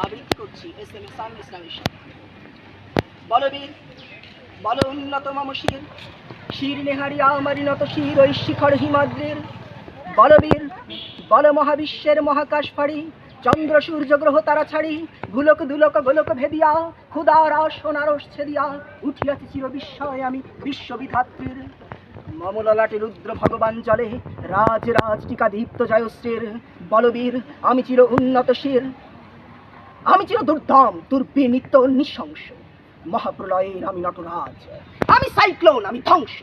আবৃত্তি করছি S M S আল ইসলামের সাথে বলবীর বল উন্নত মম শির নেহারি আমারি নত শির ওই শিখর হিমাদ্রের। বলবীর বল মহাবিশ্বের মহাকাশ ফাড়ি, চন্দ্র সূর্য গ্রহ তারা ছাড়ি গুলক দুলক গোলক ভেদিয়া, ক্ষুদার সোনারস ছেদিয়া, উঠিয়াছি চির বিস্ময় আমি বিশ্ববিধাত্রীর। মমললাটে রুদ্র ভগবান জলে, রাজ রাজ টিকা দীপ্ত জয়শ্রীর বলবীর আমি চির উন্নত শির আমি চির দুর্দম দুর্বি নিত্য নিঃশংস। মহাপ্রলয়ের আমি নটরাজ। আমি সাইক্লোন, আমি ধ্বংস।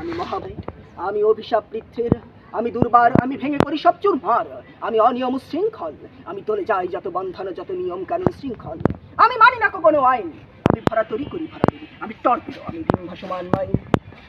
আমি মহাবীর, আমি অভিশাপ পৃথ্বীর আমি দুর্বার, আমি ভেঙে করি সব চুরমার। আমি অনিয়ম শৃঙ্খল। আমি তোলে যাই যত বন্ধন, যত নিয়ম কানুন শৃঙ্খল। আমি মানি না কোনো আইন। আমি ভরা তরি করি ভরা আমি টর্পিডো, আমি ডিম ভাসমান মাই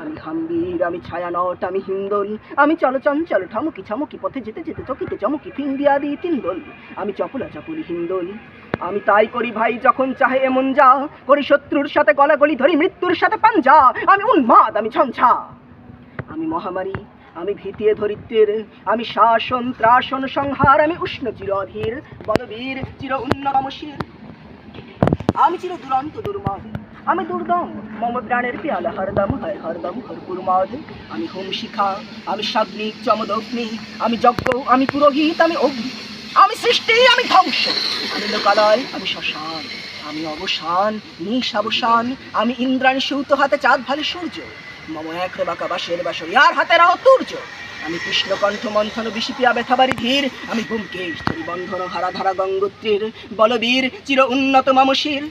আমি হাম্বির আমি ছায়ানট, আমি হিন্দোল। আমি চলচঞ্চল ঠমকি ছমকি পথে যেতে যেতে চকিতে চমকি ফিন্দি আদি তিন্দোল। আমি চপলা চপলি হিন্দোল। আমি তাই করি ভাই যখন চাহে এমন যা। করি শত্রুর সাথে গলাগলি ধরি, মৃত্যুর সাথে পাঞ্জা। আমি উন্মাদ, আমি ঝঞ্ঝা আমি মহামারী, আমি ভীতিয়ে ধরিত্রের। আমি শাসন, ত্রাসন সংহার, আমি উষ্ণ চির অধীর বলবীর চির উন্নতমশীর আমি চির দুরন্ত দুর্মদ আমি দুর্দম মম প্রাণের পেয়ালা হরদম হর হরদম হরপুর মদ আমি হোম শিখা, আমি সাগ্নিক চমদগ্নি আমি যজ্ঞ, আমি পুরোহিত, আমি অগ্নি। আমি সৃষ্টি, আমি ধ্বংস। আমি লোকালয়, আমি শ্মশান। আমি অবসান নিঃসাবসান আমি ইন্দ্রাণী সৌত হাতে চাঁদ ভালে সূর্য। মম এক বাঁকা বাসের বাসর ইয়ার হাতে রাও তুর্য। আমি কৃষ্ণকণ্ঠ মন্থন বিষিপিয়া ব্যথাবারি ধীর। আমি বুমকেশ বন্ধন হারা ধারা গঙ্গোত্রীর। বলবীর, চির উন্নত মামসির